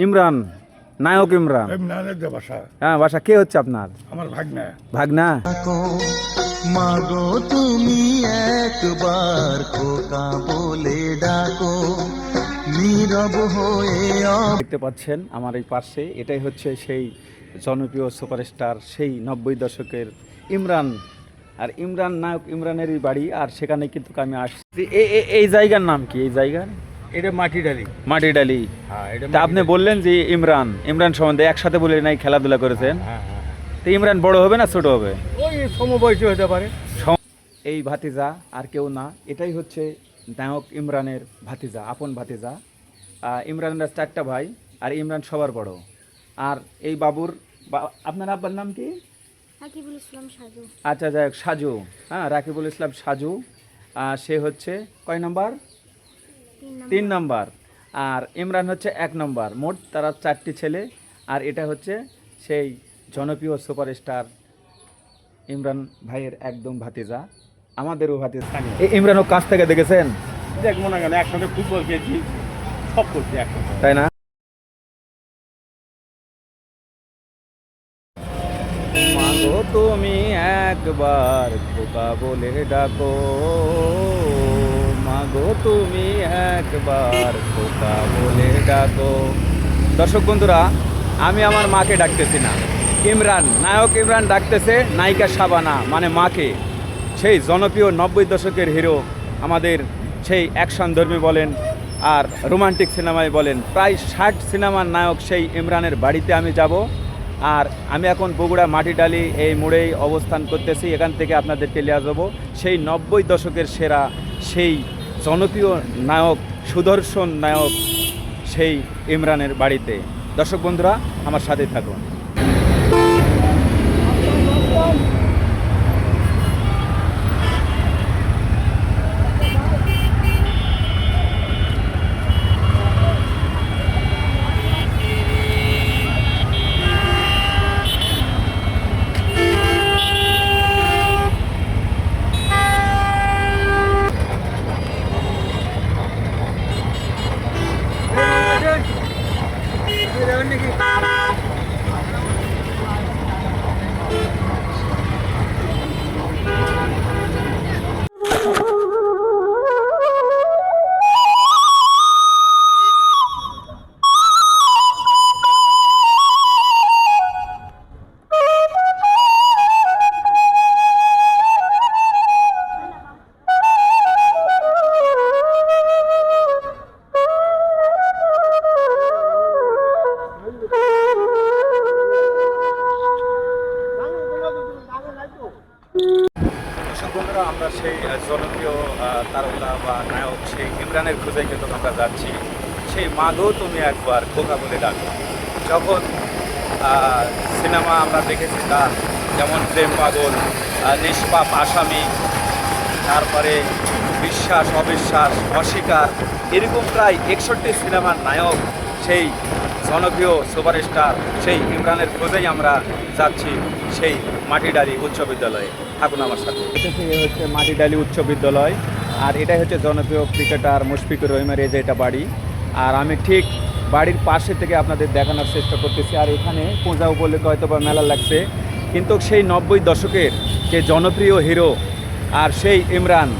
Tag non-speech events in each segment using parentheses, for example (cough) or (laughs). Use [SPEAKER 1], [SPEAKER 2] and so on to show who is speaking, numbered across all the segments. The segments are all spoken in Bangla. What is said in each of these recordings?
[SPEAKER 1] ইমরান নায়ক ইমরান।
[SPEAKER 2] ইমরানের যে বাসা।
[SPEAKER 1] হ্যাঁ বাসা কে হচ্ছে আপনার?
[SPEAKER 2] আমার ভাগ্নে।
[SPEAKER 1] ভাগনা?
[SPEAKER 3] মাগো তুমি একবার খোকা বলে ডাকো। নীরব হয়ে
[SPEAKER 1] দেখতে পাচ্ছেন আমার এই পাশে এটাই হচ্ছে সেই জনপ্রিয় সুপারস্টার সেই নব্বই দশকের ইমরান। আর ইমরান নায়ক ইমরানেরই বাড়ি আর সেখানে কিন্তু আমি আসছি। এ- এ- এই জায়গার নাম কি? এই জায়গার?
[SPEAKER 2] এটা মাটি ডালি।
[SPEAKER 1] মাটিডালি
[SPEAKER 2] হ্যাঁ
[SPEAKER 1] তা আপনি বললেন যে ইমরান ইমরান সম্বন্ধে একসাথে বলে নাই খেলাধুলা করেছেন।
[SPEAKER 2] হ্যাঁ হ্যাঁ
[SPEAKER 1] তো ইমরান বড় হবে না ছোট হবে?
[SPEAKER 2] ওই সমবয়সী হতে পারে।
[SPEAKER 1] এই ভাতিজা আর কেউ না এটাই হচ্ছে নায়ক ইমরানের ভাতিজা আপন ভাতিজা। ইমরানের চারটা ভাই আর ইমরান সবার বড়। আর এই বাবুর আপনার আব্বার নাম কি?
[SPEAKER 4] আকিবুল ইসলাম সাজু।
[SPEAKER 1] আচ্ছা যাই হোক সাজু। হ্যাঁ রাকিবুল ইসলাম সাজু। সে হচ্ছে কয় নাম্বার?
[SPEAKER 4] তিন নম্বর।
[SPEAKER 1] আর ইমরান হচ্ছে এক নম্বর। মোট তারা চারটি ছেলে। আর এটা হচ্ছে সেই জনপ্রিয় সুপারস্টার ইমরান ভাইয়ের একদম ভাতিজা। আমাদেরও ভাতিজা এই ইমরানও কাছ থেকে দেখেছেন?
[SPEAKER 2] দেখ মনে করেন একসাথে ফুটবল খেয়েছি সব করছি একসাথে
[SPEAKER 1] তাই না? তুমি একবার খোকা বলে ডাকো। মাগো তুমি একবার খোকা বলে ডাকো? দর্শক বন্ধুরা, আমি আমার মাকে ডাকতেছি না। ইমরান, নায়ক ইমরান ডাকতেছে, নায়িকা সাবানা মানে মাকে। সেই জনপ্রিয় নব্বই দশকের হিরো আমাদের সেই অ্যাকশন ধর্মী বলেন আর রোমান্টিক সিনেমায় বলেন। প্রায় ষাট সিনেমার নায়ক সেই ইমরানের বাড়িতে আমি যাব। আর আমি এখন বগুড়া মাটিডালি এই মোড়েই অবস্থান করতেছি। এখান থেকে আপনাদের লিয়ে যাব। সেই নব্বই দশকের সেরা সেই জনপ্রিয় নায়ক সুদর্শন নায়ক সেই ইমরানের বাড়িতে। দর্শক বন্ধুরা আমার সাথে থাকুন। তুমি একবার খোকা বলে ডাকো। যখন সিনেমা আমরা দেখেছি তার যেমন প্রেম পাগল নিষ্পাপ আসামি, তারপরে বিশ্বাস, অবিশ্বাস, অস্বীকার, এরকম প্রায় একষট্টি সিনেমার নায়ক সেই জনপ্রিয় সুপারস্টার, সেই ইমরানের খোঁজেই আমরা যাচ্ছি সেই মাটিডালি উচ্চ বিদ্যালয়ে। থাকুন আমার সাথে। হচ্ছে মাটিডালি উচ্চ বিদ্যালয়, আর এটাই হচ্ছে জনপ্রিয় ক্রিকেটার মুশফিকুর রহিমের এই যে এটা বাড়ি। আর আমি ঠিক বাড়ির পাশে থেকে আপনাদের দেখানোর চেষ্টা করতেছি। আর এখানে পূজা উপলক্ষে হয়তো বা মেলা লাগছে। কিন্তু সেই নব্বই দশকের যে জনপ্রিয় হিরো আর সেই ইমরান,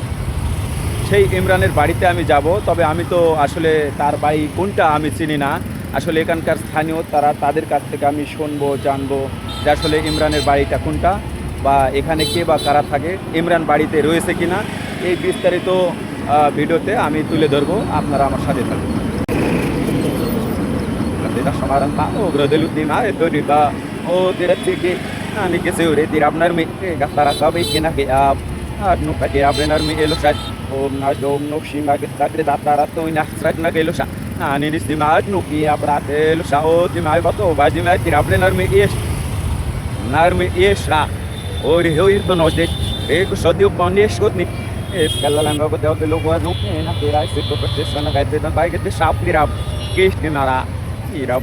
[SPEAKER 1] সেই ইমরানের বাড়িতে আমি যাব। তবে আমি তো আসলে তার বাড়ি কোনটা আমি চিনি না। আসলে এখানকার স্থানীয় তারা তাদের কাছ থেকে আমি শুনব, জানব যে আসলে ইমরানের বাড়িটা কোনটা বা এখানে কে বা কারা থাকে, ইমরান বাড়িতে রয়েছে কিনা। এই বিস্তারিত ভিডিওতে আমি তুলে ধরবো। আপনারা আমার সাথে থাকুন। samarantanog, Rodel ba? o diratsiki, ani que se ure tirab narmi, gastara sabi kina kiab, at nuka tirab narmi elusat, om na jom nukshima gistatri datara tu ina srat na gelusat, ani nisima at nuki abrat elusa o timai bato, vajima tirab narmi ish, narmi ishra, o rihu irtonosdit, Ego só deu pão nesse outro Kalau lang ako daw tulog ko ano, eh, nakira, ito ko kasi sa nakaitid ng bike at sa apirap, case ni Nara. Ira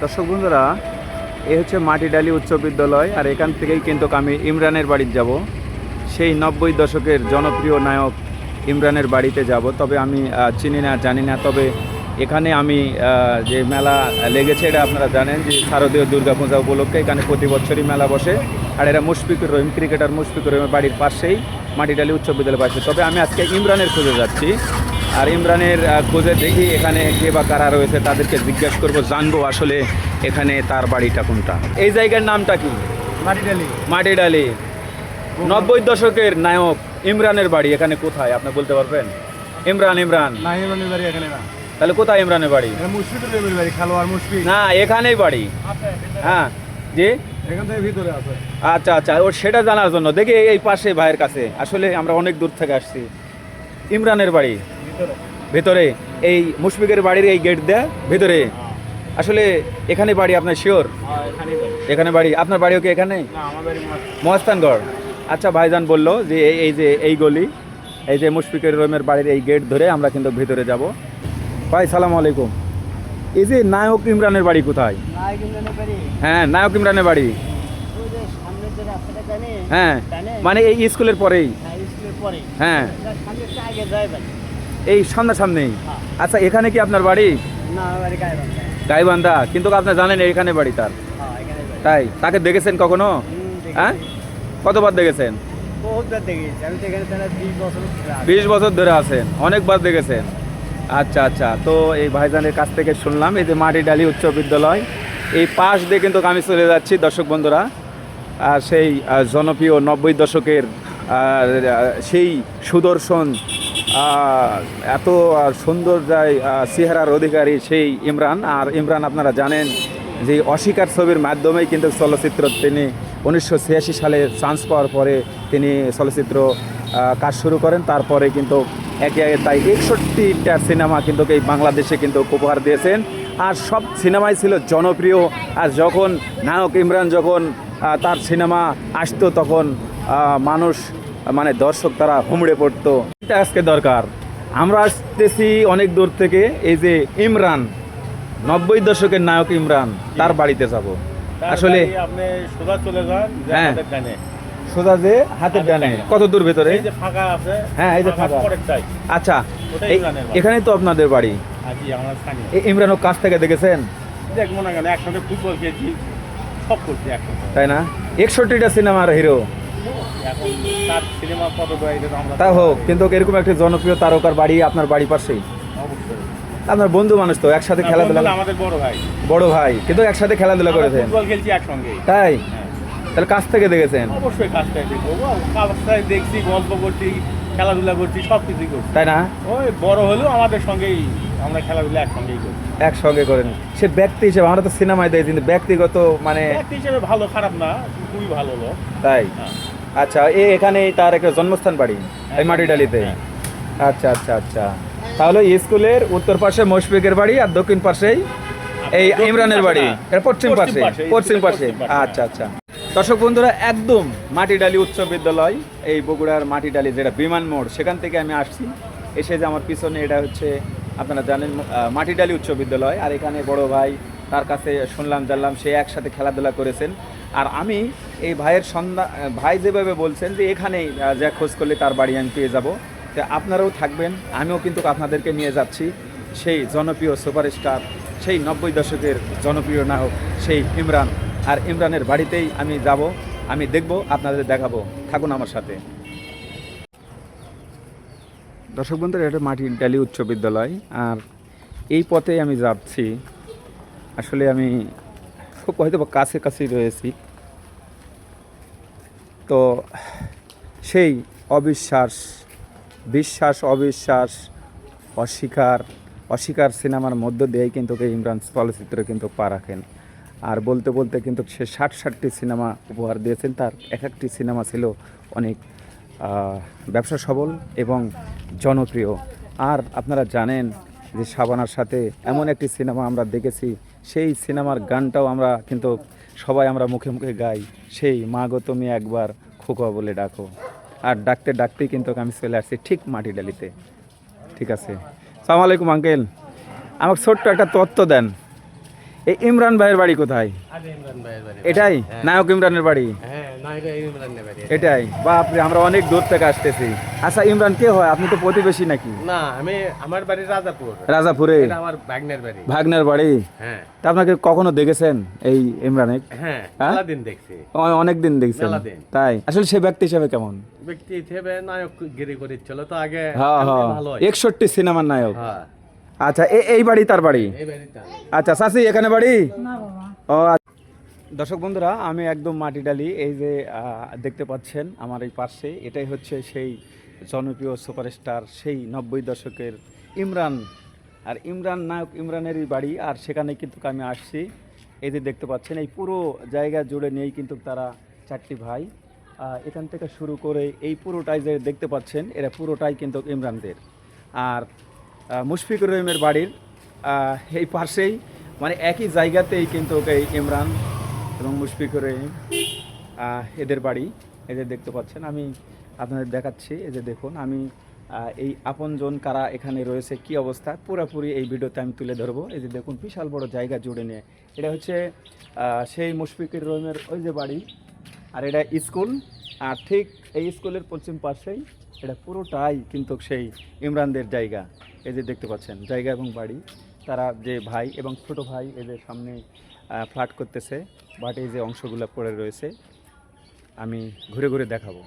[SPEAKER 1] দর্শক বন্ধুরা, এ হচ্ছে মাটিডালি উচ্চ বিদ্যালয়, আর এখান থেকেই কিন্তু আমি ইমরানের বাড়ির যাব। সেই নব্বই দশকের জনপ্রিয় নায়ক ইমরানের বাড়িতে যাব, তবে আমি চিনি না, জানি না, তবে এখানে আমি যে মেলা লেগেছে এটা আপনারা জানেন যে শারদীয় দুর্গাপূজা উপলক্ষে এখানে প্রতি বছরই মেলা বসে। আর এরা মুশফিকুর রহিম ক্রিকেটার মুশফিকুর রহিমের বাড়ির পাশেই মাটিডালি উচ্চ বিদ্যালয় পাশে। তবে আমি আজকে ইমরানের খোঁজে যাচ্ছি। আর ইমরানের খোঁজে দেখি এখানে কে বা কারা রয়েছে তাদেরকে জিজ্ঞেস করব জানব আসলে এখানে তার বাড়িটা কোনটা। এই জায়গার নামটা কি?
[SPEAKER 2] মাটিডালি।
[SPEAKER 1] মাটিডালি। নব্বই দশকের নায়ক ইমরানের বাড়ি এখানে কোথায়? আপনি বলতে পারবেন? ইমরান ইমরান।
[SPEAKER 2] না ইমরানের বাড়ি এখানে না।
[SPEAKER 1] তাহলে কোথায় ইমরানের বাড়ি?
[SPEAKER 2] বাড়ি খেলোয়াড় মুশফিক।
[SPEAKER 1] না এখানেই বাড়ি। হ্যাঁ জি?
[SPEAKER 2] থেকে ভিতরে আছে।
[SPEAKER 1] আচ্ছা আচ্ছা ওর সেটা জানার জন্য। দেখি এই- পাশে ভাইয়ের কাছে। আসলে আমরা অনেক দূর থেকে আসছি। ইমরানের বাড়ি?
[SPEAKER 2] ভিতরে।
[SPEAKER 1] ভেতরে। এই মুশফিকের বাড়ির এই গেট দেয়া ভেতরে? আসলে এখানে বাড়ি আপনার শিওর
[SPEAKER 2] হ্যাঁ
[SPEAKER 1] এখানে বাড়ি। আপনার বাড়িও কি এখানে?
[SPEAKER 2] না আমার বাড়ি মাছ
[SPEAKER 1] মহাস্থানগড়। আচ্ছা ভাইজান বলল যে এই এই যে এই গলি এই যে মুশফিকের রুমের বাড়ির এই গেট ধরে আমরা কিন্তু ভিতরে যাব। ভাই সালাম আলাইকুম। এই যে নায়ক ইমরানের বাড়ি কোথায়? হ্যাঁ নায়ক ইমরানের বাড়ি। হ্যাঁ মানে এই স্কুলের পরেই? হ্যাঁ
[SPEAKER 5] বাড়ি
[SPEAKER 1] এই সামনাসামনি?
[SPEAKER 5] হ্যাঁ।
[SPEAKER 1] আচ্ছা এখানে কি আপনার বাড়ি? গাইবান্ধা। কিন্তু আপনি জানেন এখানে বাড়ি তার।
[SPEAKER 5] হ্যাঁ
[SPEAKER 1] তাই? তাকে দেখেছেন কখনো? হ্যাঁ? কতবার দেখেছেন।
[SPEAKER 5] বিশ বছর ধরে
[SPEAKER 1] আছেন। অনেকবার দেখেছেন। আচ্ছা আচ্ছা। তো এই ভাইজানের কাছ থেকে শুনলাম, এই যে মাটিডালি উচ্চ বিদ্যালয়, এই পাশ দিয়ে কিন্তু আমি চলে যাচ্ছি, দর্শক বন্ধুরা। আর সেই জনপ্রিয় নব্বই দশকের সেই সুদর্শন এত সুন্দর যায় চেহারার অধিকারী সেই ইমরান। আর ইমরান, আপনারা জানেন যে অস্বীকার ছবির মাধ্যমেই কিন্তু চলচ্চিত্র তিনি উনিশশো ছিয়াশি সালে চান্স পাওয়ার পরে তিনি চলচ্চিত্র কাজ শুরু করেন। তারপরে কিন্তু একে একে তাই একষট্টিটা সিনেমা কিন্তু এই বাংলাদেশে কিন্তু উপহার দিয়েছেন। আর সব সিনেমাই ছিল জনপ্রিয়। আর যখন নায়ক ইমরান যখন তার সিনেমা আসতো তখন মানুষ মানে দর্শক তারা হুমড়ে পড়তো। এটা আজকে দরকার। আমরা আসতেছি অনেক দূর থেকে এই যে ইমরান নব্বই দশকের নায়ক ইমরান তার বাড়িতে যাব। আসলে
[SPEAKER 2] আপনি সোজা চলে যান
[SPEAKER 1] হ্যাঁ। সোজা যে হাতের ডানে। কত দূর ভেতরে? হ্যাঁ, এই যে ফাঁকা। আচ্ছা। এখানেই তো আপনাদের বাড়ি?
[SPEAKER 2] আজই আমরা স্থানীয়।
[SPEAKER 1] কাছ থেকে দেখেছেন?
[SPEAKER 2] দেখব না কেন একসঙ্গে ফুটবল খেলছি সব করছি
[SPEAKER 1] তাই না? একষট্টিটা সিনেমার হিরো।
[SPEAKER 2] তো
[SPEAKER 1] হোক কিন্তু এরকম একটা জনপ্রিয় তারকার বাড়ি আপনার বাড়ি পাশেই। আপনার বন্ধু মানুষ তো একসাথে খেলাধুলা
[SPEAKER 2] আমাদের বড় ভাই।
[SPEAKER 1] বড় ভাই কিন্তু একসাথে খেলাধুলা করেছেন। তাই?
[SPEAKER 2] হ্যাঁ।
[SPEAKER 1] তাহলে কাছ থেকে দেখেছেন?
[SPEAKER 2] অবশ্যই কাজটাই দেখব। কাজটাই দেখছি গল্প করছি খেলাধুলা করছি সব কিছুই করছি।
[SPEAKER 1] তাই না?
[SPEAKER 2] ওই বড় হলেও আমাদের সঙ্গেই আমরা খেলাধুলা একসঙ্গেই করি।
[SPEAKER 1] একসঙ্গে করেন। সে ব্যক্তি হিসেবে আমরা তো সিনেমায় দেখি কিন্তু ব্যক্তিগত মানে
[SPEAKER 2] ব্যক্তি হিসেবে ভালো খারাপ না খুবই ভালো লোক।
[SPEAKER 1] তাই?
[SPEAKER 2] হ্যাঁ।
[SPEAKER 1] আচ্ছা এ এখানেই তার একটা জন্মস্থান বাড়ি এই মাটিডালিতে।
[SPEAKER 2] হ্যাঁ।
[SPEAKER 1] আচ্ছা আচ্ছা আচ্ছা। তাহলে স্কুলের উত্তর পাশে মুশফিকের বাড়ি আর দক্ষিণ পাশেই এই ইমরানের বাড়ি। পশ্চিম পাশে। পশ্চিম পাশে, আচ্ছা আচ্ছা। দর্শক বন্ধুরা, একদম মাটিডালি উচ্চ বিদ্যালয়, এই বগুড়ার মাটিডালি যেটা বিমান মোড়, সেখান থেকে আমি আসছি। এসে যে আমার পিছনে এটা হচ্ছে, আপনারা জানেন মাটিডালি উচ্চ বিদ্যালয়। আর এখানে বড় ভাই, তার কাছে শুনলাম, জানলাম, সে একসাথে খেলাধুলা করেছেন। আর আমি এই ভাইয়ের সন্ধ্যা ভাই যেভাবে বলছেন যে এখানেই যা খোঁজ করলে তার বাড়ি আমি পেয়ে যাব। তো আপনারাও থাকবেন, আমিও কিন্তু আপনাদেরকে নিয়ে যাচ্ছি। সেই জনপ্রিয় সুপারস্টার, সেই নব্বই দশকের জনপ্রিয় নায়ক, সেই ইমরান। আর ইমরানের বাড়িতেই আমি যাব, আমি দেখব, আপনাদের দেখাবো। থাকুন আমার সাথে। দর্শক বন্ধুরা, এটা মাটির ডালি উচ্চ বিদ্যালয়, আর এই পথে আমি যাচ্ছি। আসলে আমি খুব হয়তো কাছে কাছেই রয়েছি। তো সেই অবিশ্বাস, বিশ্বাস, অবিশ্বাস, অস্বীকার অস্বীকার সিনেমার মধ্য দিয়েই কিন্তু ইমরান চলচ্চিত্র কিন্তু পা রাখেন। আর বলতে বলতে কিন্তু সে ষাট ষাটটি সিনেমা উপহার দিয়েছেন। তার এক একটি সিনেমা ছিল অনেক ব্যবসা সবল এবং জনপ্রিয়। আর আপনারা জানেন যে শাবানার সাথে এমন একটি সিনেমা আমরা দেখেছি, সেই সিনেমার গানটাও আমরা কিন্তু সবাই আমরা মুখে মুখে গাই, সেই মা গো তুমি একবার খোকা বলে ডাকো। আর ডাকতে ডাকতেই কিন্তু আমি চলে আসছি ঠিক মাটি ডালিতে। ঠিক আছে। সালাম আলাইকুম, আঙ্কেল। আমাকে ছোট্ট একটা তত্ত্ব দেন। এই ইমরান ভাইয়ের বাড়ি কোথায়?
[SPEAKER 2] আরে ইমরান ভাইয়ের বাড়ি।
[SPEAKER 1] এটাই? নায়ক ইমরানের বাড়ি?
[SPEAKER 2] হ্যাঁ ইমরানের
[SPEAKER 1] এটাই। আমরা অনেক দূর থেকে আসতেছি। আচ্ছা ইমরান কে হয়? আপনি তো প্রতিবেশী নাকি?
[SPEAKER 2] না আমি আমার বাড়ি রাজাপুর।
[SPEAKER 1] রাজাপুরে?
[SPEAKER 2] আমার ভাগ্নের বাড়ি।
[SPEAKER 1] ভাগ্নের বাড়ি?
[SPEAKER 2] হ্যাঁ।
[SPEAKER 1] তা আপনাকে কখনো দেখেছেন এই ইমরানে
[SPEAKER 2] হ্যাঁ
[SPEAKER 1] হ্যাঁ?
[SPEAKER 2] দিন দেখছি।
[SPEAKER 1] দেখছেন। তাই? আসলে সে ব্যক্তি হিসেবে কেমন?
[SPEAKER 2] ব্যক্তি হিসেবে নায়ক গিরি করেছিল তো আগে
[SPEAKER 1] হ্যাঁ হ্যাঁ। একষট্টি সিনেমার নায়ক।
[SPEAKER 2] হ্যাঁ।
[SPEAKER 1] আচ্ছা এ- এই বাড়ি তার বাড়ি। আচ্ছা চাষি এখানে বাড়ি? ও আচ্ছা। দর্শক বন্ধুরা আমি একদম মাটি ডালি এই যে দেখতে পাচ্ছেন আমার এই পাশে এটাই হচ্ছে সেই জনপ্রিয় সুপারস্টার সেই নব্বই দশকের ইমরান। আর ইমরান নায়ক ইমরানেরই বাড়ি আর সেখানে কিন্তু আমি আসছি। এই যে দেখতে পাচ্ছেন এই পুরো জায়গা জুড়ে নিয়েই কিন্তু তারা চারটি ভাই। এখান থেকে শুরু করে এই পুরোটাই যে দেখতে পাচ্ছেন এরা পুরোটাই কিন্তু ইমরানদের। আর মুশফিকুর রহিমের বাড়ির এই পাশেই মানে একই জায়গাতেই কিন্তু এই ইমরান এবং মুশফিকুর রহিম এদের বাড়ি। এদের দেখতে পাচ্ছেন, আমি আপনাদের দেখাচ্ছি যে দেখুন, আমি এই আপনজন কারা এখানে রয়েছে, কি অবস্থা, পুরোপুরি এই ভিডিওতে আমি তুলে ধরবো। এই যে দেখুন, বিশাল বড় জায়গা জুড়ে নিয়ে। এটা হচ্ছে সেই মুশফিকুর রহিমের ওই যে বাড়ি, আর এটা স্কুল। আর ঠিক এই স্কুলের পশ্চিম পাশেই এটা পুরোটাই কিন্তু সেই ইমরানদের জায়গা। এই যে দেখতে পাচ্ছেন, জায়গা এবং বাড়ি। তারা যে ভাই এবং ছোট ভাই এদের সামনে ফ্ল্যাট করতেছে বাট এই যে অংশগুলো পড়ে রয়েছে, আমি ঘুরে ঘুরে দেখাবো।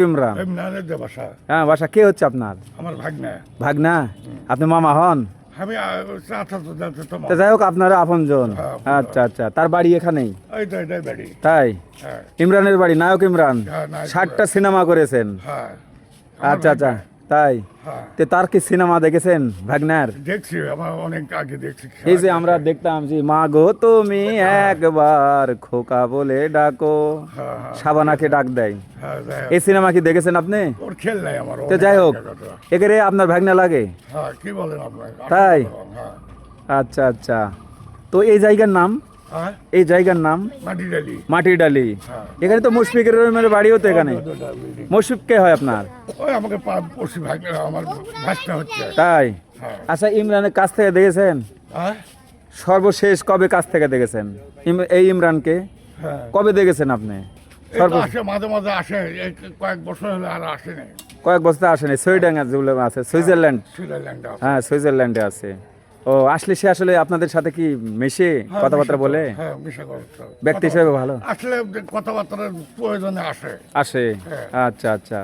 [SPEAKER 6] ইমরানের যে বাসা।
[SPEAKER 1] হ্যাঁ বাসা কে হচ্ছে আপনার?
[SPEAKER 6] আমার ভাগনা।
[SPEAKER 1] ভাগনা? আপনি মামা হন?
[SPEAKER 6] আমি
[SPEAKER 1] যাই হোক আপনারা আপনজন।
[SPEAKER 6] হ্যাঁ,
[SPEAKER 1] আচ্ছা আচ্ছা। তার বাড়ি এখানেই? তাই?
[SPEAKER 6] হ্যাঁ।
[SPEAKER 1] ইমরানের বাড়ি নায়ক ইমরান।
[SPEAKER 6] হ্যাঁ,
[SPEAKER 1] ষাটটা সিনেমা করেছেন। আচ্ছা আচ্ছা। তাই?
[SPEAKER 6] হ্যাঁ।
[SPEAKER 1] তে তার কি সিনেমা দেখেছেন ভাগনার?
[SPEAKER 6] দেখছি আমার অনেক আগে দেখছি।
[SPEAKER 1] এই যে আমরা দেখতাম যে মা গো তুমি একবার খোকা বলে ডাকো।
[SPEAKER 6] হ্যাঁ হ্যাঁ।
[SPEAKER 1] সাবানাকে ডাক দেয়।
[SPEAKER 6] হ্যাঁ।
[SPEAKER 1] এই সিনেমা কি দেখেছেন আপনি?
[SPEAKER 6] ওর খেল নাই আমার
[SPEAKER 1] তো যাই হোক একেরে আপনার ভাগনা লাগে।
[SPEAKER 6] হ্যাঁ কি বলেন আপনার
[SPEAKER 1] তাই?
[SPEAKER 6] হ্যাঁ
[SPEAKER 1] আচ্ছা আচ্ছা। তো এই জায়গার নাম?
[SPEAKER 6] হ্যাঁ
[SPEAKER 1] এই জায়গার নাম?
[SPEAKER 6] মাটি ডালি
[SPEAKER 1] মাটির ডালি
[SPEAKER 6] হ্যাঁ।
[SPEAKER 1] এখানে তো মুশফিকের রহিমের বাড়িও তো এখানে। মুশফিক কে হয় আপনার?
[SPEAKER 6] ওই আমাকে পড়শি ভাগ্নে আমার ভাসটা হচ্ছে।
[SPEAKER 1] তাই?
[SPEAKER 6] হ্যাঁ।
[SPEAKER 1] আচ্ছা ইমরানের কাছ থেকে দেখেছেন?
[SPEAKER 6] হ্যাঁ।
[SPEAKER 1] সর্বশেষ কবে কাছ থেকে দেখেছেন? এই ইমরানকে? কবে দেখেছেন আপনি?
[SPEAKER 6] আসে মাঝে মাঝে আসে। কয়েক বছর হলে আর আসেনি
[SPEAKER 1] কয়েক বছর আসেনি সুইডেন আছে সুইজারল্যান্ড। হ্যাঁ সুইজারল্যান্ডে আছে। ও আসলে সে আসলে আপনাদের সাথে কি মেশে
[SPEAKER 6] হ্যাঁ,
[SPEAKER 1] কথাবার্তা বলে?
[SPEAKER 6] হ্যাঁ মিশে
[SPEAKER 1] ব্যক্তি হিসেবে ভালো?
[SPEAKER 6] আসলে কথাবার্তার প্রয়োজনে আসে।
[SPEAKER 1] আসে?
[SPEAKER 6] হ্যাঁ।
[SPEAKER 1] আচ্ছা আচ্ছা।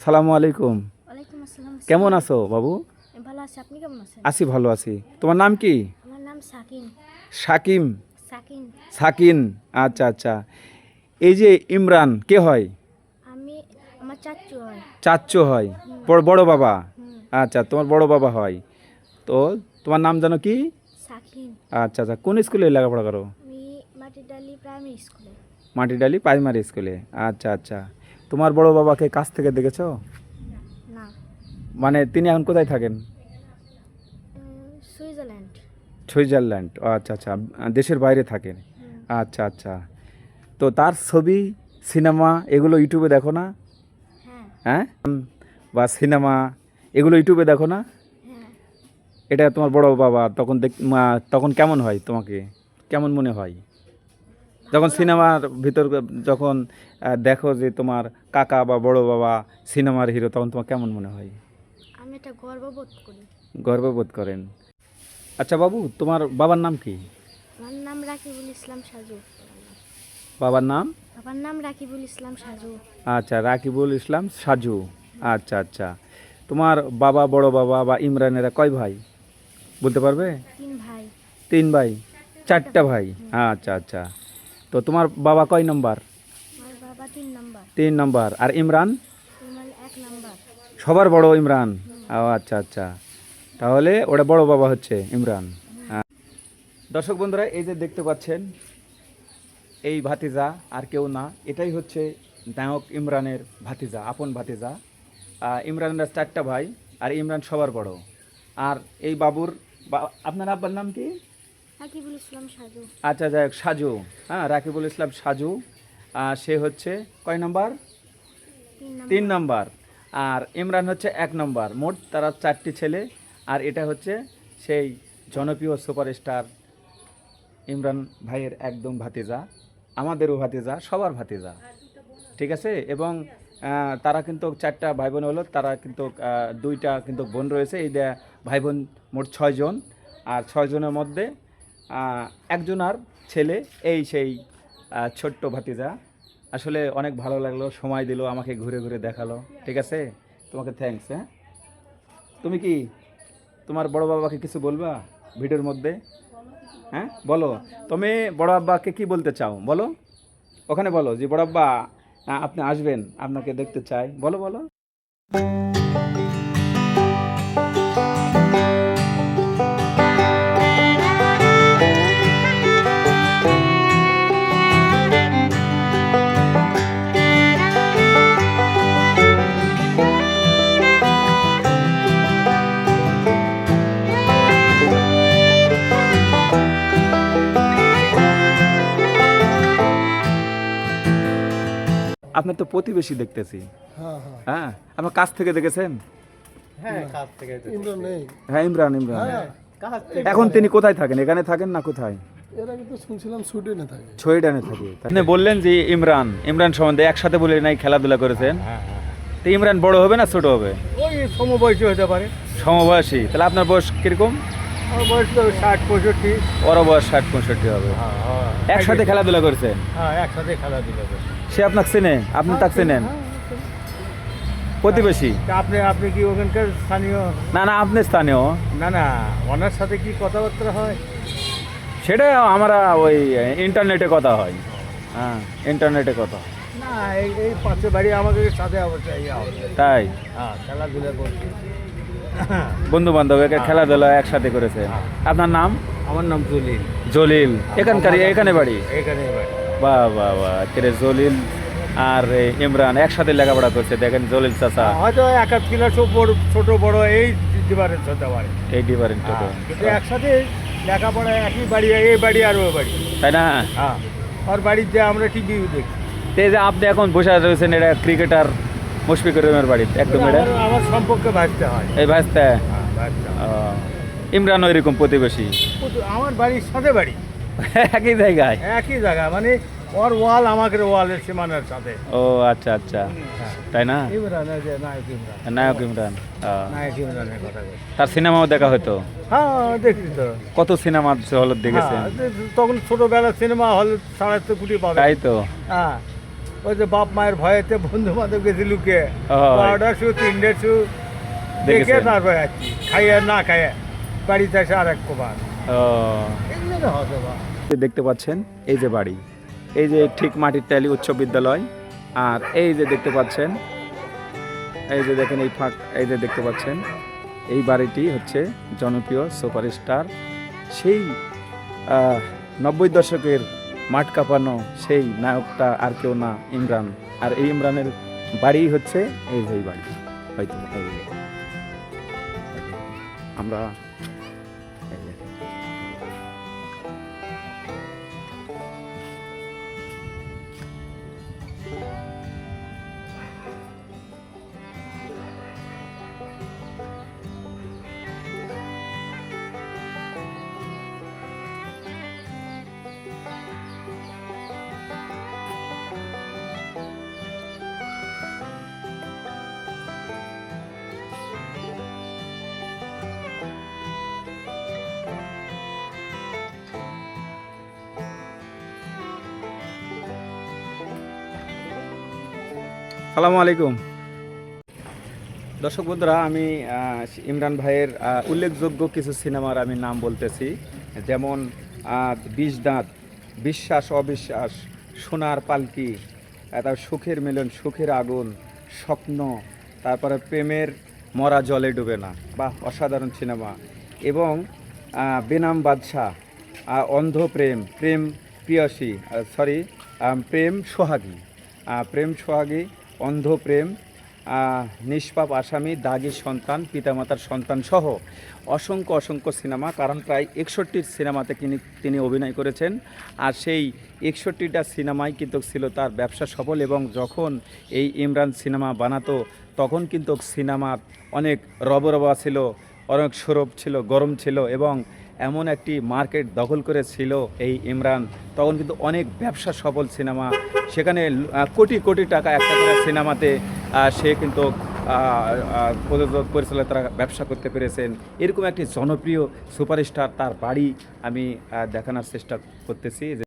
[SPEAKER 1] সালামু আলাইকুম।
[SPEAKER 4] ওয়ালাইকুম
[SPEAKER 1] কেমন আছো বাবু?
[SPEAKER 4] ভালো আছি আপনি কেমন আছেন?
[SPEAKER 1] আছি ভালো আছি। তোমার নাম কি?
[SPEAKER 4] আমার নাম সাকিন
[SPEAKER 1] সাকিম?
[SPEAKER 4] সাকিন
[SPEAKER 1] সাকিন। আচ্ছা আচ্ছা। এই যে ইমরান কে হয়?
[SPEAKER 4] আমি আমার চাচু হয়।
[SPEAKER 1] চাচ্চু হয়। বড় বড় বাবা? আচ্ছা তোমার বড় বাবা হয়। তো তোমার নাম জানো কি? আচ্ছা আচ্ছা কোন স্কুলে লেখাপড়া করো?
[SPEAKER 4] মাটিডালি প্রাইমারি স্কুলে
[SPEAKER 1] আচ্ছা আচ্ছা তোমার বড় বাবাকে কাছ থেকে দেখেছ? মানে তিনি এখন কোথায় থাকেন?
[SPEAKER 4] সুইজারল্যান্ড।
[SPEAKER 1] সুইজারল্যান্ড আচ্ছা আচ্ছা দেশের বাইরে থাকেন। আচ্ছা আচ্ছা তো তার ছবি সিনেমা এগুলো ইউটিউবে দেখো না?
[SPEAKER 4] হ্যাঁ।
[SPEAKER 1] হ্যাঁ? বা সিনেমা এগুলো ইউটিউবে দেখো না? এটা তোমার বড় বাবা তখন দেখ তখন কেমন হয় তোমাকে? কেমন মনে হয়? যখন সিনেমার ভিতর যখন দেখো যে তোমার কাকা বা বড় বাবা সিনেমার হিরো তখন তোমার কেমন মনে হয়?
[SPEAKER 4] আমি এটা গর্ববোধ করি।
[SPEAKER 1] গর্ববোধ করেন। আচ্ছা বাবু তোমার বাবার নাম কি?
[SPEAKER 4] আমার নাম রাকিবুল ইসলাম সাজু।
[SPEAKER 1] বাবার নাম?
[SPEAKER 4] বাবার নাম রাকিবুল ইসলাম সাজু।
[SPEAKER 1] আচ্ছা রাকিবুল ইসলাম সাজু। আচ্ছা আচ্ছা। তোমার বাবা বড় বাবা বা ইমরানেরা কয় ভাই? বলতে পারবে?
[SPEAKER 4] তিন ভাই।
[SPEAKER 1] তিন ভাই। চারটা ভাই। আচ্ছা আচ্ছা। তো তোমার বাবা কয় নম্বর?
[SPEAKER 4] তিন নম্বর।
[SPEAKER 1] আর ইমরান? সবার বড় ইমরান। ও আচ্ছা আচ্ছা। তাহলে ওটা বড় বাবা হচ্ছে ইমরান। হ্যাঁ। দর্শক বন্ধুরা এই যে দেখতে পাচ্ছেন এই ভাতিজা আর কেউ না এটাই হচ্ছে নায়ক ইমরানের ভাতিজা আপন ভাতিজা। ইমরানের চারটা ভাই আর ইমরান সবার বড়। আর এই বাবুর আপনার আব্বার নাম কি?
[SPEAKER 4] রাকিবুল ইসলাম সাজু।
[SPEAKER 1] আচ্ছা যাই হোক সাজু। হ্যাঁ রাকিবুল ইসলাম সাজু। সে হচ্ছে কয় নম্বর।
[SPEAKER 4] তিন নম্বর।
[SPEAKER 1] আর ইমরান হচ্ছে এক নম্বর। মোট তারা চারটি ছেলে। আর এটা হচ্ছে সেই জনপ্রিয় সুপারস্টার ইমরান ভাইয়ের একদম ভাতিজা আমাদেরও ভাতিজা সবার ভাতিজা। ঠিক আছে? এবং তারা কিন্তু চারটা ভাই বোন হলো, তারা কিন্তু দুইটা কিন্তু বোন রয়েছে। এই ভাই বোন মোট ছয়জন আর ছয়জনের মধ্যে একজন আর ছেলে, এই সেই ছোট্ট ভাতিজা। আসলে অনেক ভালো লাগল, সময় দিল, আমাকে ঘুরে ঘুরে দেখাল, ঠিক আছে? তোমাকে থ্যাঙ্কস হ্যাঁ? তুমি কি, তোমার বড় বাবাকে কিছু বলবা ভিডিওর মধ্যে? হ্যাঁ? বলো। তুমি বড় আব্বাকে কি বলতে চাও? বলো। ওখানে বলো যে, বড় আব্বা আপনি আসবেন আপনাকে দেখতে চাই। বলো বলো। আপনার তো প্রতিবেশী দেখতেছি।
[SPEAKER 6] হ্যাঁ হ্যাঁ।
[SPEAKER 1] হ্যাঁ? আপনার কাছ থেকে দেখেছেন?
[SPEAKER 2] হ্যাঁ কাছ থেকে তো।
[SPEAKER 6] নেই।
[SPEAKER 1] হ্যাঁ ইমরান ইমরান।
[SPEAKER 2] কাছ থেকে
[SPEAKER 1] এখন তিনি কোথায় থাকেন? এখানে থাকেন না কোথায়?
[SPEAKER 6] এর আগে তো শুনছিলাম সুইডেনে থাকে।
[SPEAKER 1] ছয়ডানে থাকে। আপনি বললেন যে ইমরান ইমরান সম্বন্ধে একসাথে বলে নাই খেলাধুলা করেছেন।
[SPEAKER 2] হ্যাঁ হ্যাঁ
[SPEAKER 1] তো ইমরান বড় হবে না ছোট হবে?
[SPEAKER 2] ওই সমবয়সী হতে পারে।
[SPEAKER 1] সমবয়সী। তাহলে আপনার বয়স কীরকম?
[SPEAKER 2] আমার বয়স তো ষাট পঁয়ষট্টি।
[SPEAKER 1] ওর বয়স ষাট পঁয়ষট্টি হবে।
[SPEAKER 2] হ্যাঁ হ্যাঁ।
[SPEAKER 1] একসাথে খেলাধুলা করেছেন?
[SPEAKER 2] হ্যাঁ একসাথে খেলাধুলা করে
[SPEAKER 1] সে আপনাকে চেনে আপনি তাকে চেনেন। প্রতিবেশী।
[SPEAKER 2] আপনি আপনি কি ওখানকার স্থানীয়?
[SPEAKER 1] না না আপনি স্থানীয়।
[SPEAKER 2] না না ওনার সাথে কি কথাবার্তা হয়?
[SPEAKER 1] সেটা আমরা ওই ইন্টারনেটে কথা হয়। হ্যাঁ ইন্টারনেটে কথা হয়।
[SPEAKER 2] না এই এই পাশে বাড়ি আমাকে সাথে অবশ্যই
[SPEAKER 1] তাই?
[SPEAKER 2] হ্যাঁ খেলাধুলা করছি।
[SPEAKER 1] বন্ধু বান্ধব খেলাধুলা একসাথে করেছে। আপনার নাম?
[SPEAKER 2] আমার নাম জলিল।
[SPEAKER 1] জলিল। এখানকার এখানে বাড়ি?
[SPEAKER 2] এখানে বাড়ি।
[SPEAKER 1] বাহ বাহ কেরে জলিল আর ইমরান একসাথে লেখাপড়া করছে দেখেন জলিল চাচা।
[SPEAKER 2] হয়তো এক আধ বড় ছোট বড় এই ডিফারেন্স হতে পারে।
[SPEAKER 1] এই ডিফারেন্ট
[SPEAKER 2] কিন্তু একসাথে লেখাপড়া একই বাড়ি এই বাড়ি আর ওই বাড়ি।
[SPEAKER 1] তাই না?
[SPEAKER 2] হ্যাঁ ওর বাড়িতে আমরা টিভি দেখি।
[SPEAKER 1] তো যে আপনি এখন বসে রয়েছেন এটা ক্রিকেটার মুশফিকুর রহমের বাড়িতে একদম এটা?
[SPEAKER 2] আমার সম্পর্কে ভাবতে হয়।
[SPEAKER 1] এই ভাসতে
[SPEAKER 2] হ্যাঁ হয়।
[SPEAKER 1] ইমরান ওইরকম প্রতিবেশী?
[SPEAKER 2] আমার বাড়ির সাথে বাড়ি। (laughs)
[SPEAKER 1] একই জায়গায়?
[SPEAKER 2] একই জায়গা মানে ওর ওয়াল আমাকে ওয়ালের সীমানার সাথে।
[SPEAKER 1] ও আচ্ছা আচ্ছা।
[SPEAKER 2] হ্যাঁ।
[SPEAKER 1] তাই না?
[SPEAKER 2] ইমরান নায়ক ইমরান।
[SPEAKER 1] নায়ক ইমরান
[SPEAKER 2] নায়ক ইমরানের কথা
[SPEAKER 1] তার সিনেমাও দেখা হতো?
[SPEAKER 2] হ্যাঁ দেখি তো।
[SPEAKER 1] কত সিনেমা হল দেখেছেন?
[SPEAKER 2] হ্যাঁ, তখন ছোটবেলা সিনেমা হল সাড়ে তো কোটি পাবে।
[SPEAKER 1] তাই তো।
[SPEAKER 2] হ্যাঁ ওই যে বাপ মায়ের ভয়েতে বন্ধু বান্ধব গেছি লুকে। বারোটার শু তিনটের শু দেখে তারপরে আছি খাইয়ে না খাইয়ে বাড়িতে এসে আর এক কোবার
[SPEAKER 1] ও।
[SPEAKER 2] এগুলো তো বা
[SPEAKER 1] দেখতে পাচ্ছেন, এই যে বাড়ি। এই যে ঠিক মাটির টালি উচ্চ বিদ্যালয়। আর এই যে দেখতে পাচ্ছেন, এই যে দেখেন এই ফাঁক, এই যে দেখতে পাচ্ছেন, এই বাড়িটি হচ্ছে জনপ্রিয় সুপারস্টার। সেই নব্বই দশকের মাঠ কাঁপানো সেই নায়কটা আর কেউ না, ইমরান। আর এই ইমরানের বাড়ি হচ্ছে এই যে বাড়ি। হয়তো। আমরা সালামু আলাইকুম। দর্শক বন্ধুরা, আমি ইমরান ভাইয়ের উল্লেখযোগ্য কিছু সিনেমার আমি নাম বলতেছি। যেমন বিষ দাঁত, বিশ্বাস অবিশ্বাস, সোনার পালকি, তারপর সুখের মিলন, সুখের আগুন, স্বপ্ন, তারপরে প্রেমের মরা জলে ডুবে না। বা অসাধারণ সিনেমা। এবং বেনাম বাদশাহ অন্ধ প্রেম প্রেম প্রিয়সী সরি প্রেম সোহাগী। প্রেম সোহাগী অন্ধ প্রেম নিষ্পাপ আসামি, দাগি সন্তান, পিতামাতার সন্তান সহ অসংখ্য অসংখ্য সিনেমা, কারণ প্রায় একষট্টির সিনেমাতে তিনি তিনি অভিনয় করেছেন। আর সেই একষট্টিটা সিনেমাই কিন্তু ছিল তার ব্যবসা সফল এবং যখন এই ইমরান সিনেমা বানাতো, তখন কিন্তু সিনেমার অনেক রবরবা ছিল, অনেক সৌরভ ছিল, গরম ছিল এবং এমন একটি মার্কেট দখল করেছিল এই ইমরান। তখন কিন্তু অনেক ব্যবসা সফল সিনেমা। সেখানে কোটি কোটি টাকা একটা করে সিনেমাতে সে কিন্তু প্রযোজক পরিচালক তারা ব্যবসা করতে পেরেছেন। এরকম একটি জনপ্রিয় সুপারস্টার তার বাড়ি আমি দেখানোর চেষ্টা করতেছি যে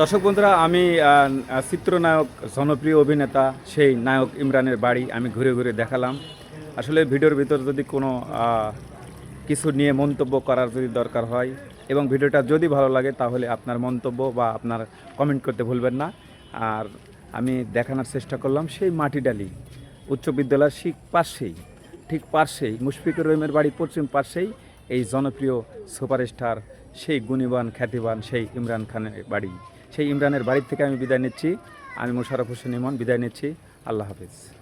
[SPEAKER 1] দর্শক বন্ধুরা, আমি চিত্রনায়ক, জনপ্রিয় অভিনেতা সেই নায়ক ইমরানের বাড়ি আমি ঘুরে ঘুরে দেখালাম। আসলে ভিডিওর ভিতর যদি কোনো কিছু নিয়ে মন্তব্য করার যদি দরকার হয় এবং ভিডিওটা যদি ভালো লাগে তাহলে আপনার মন্তব্য বা আপনার কমেন্ট করতে ভুলবেন না। আর আমি দেখানোর চেষ্টা করলাম সেই মাটিডালি উচ্চ বিদ্যালয়ের ঠিক পাশেই ঠিক পাশেই, মুশফিকুর রহিমের বাড়ি পশ্চিম পাশেই এই জনপ্রিয় সুপারস্টার সেই গুণীবান, খ্যাতিবান সেই ইমরান খানের বাড়ি। সেই ইমরানের বাড়ি থেকে আমি বিদায় নিচ্ছি। আমি মোশারফ হোসেন ইমন, বিদায় নিচ্ছি। আল্লাহ হাফিজ।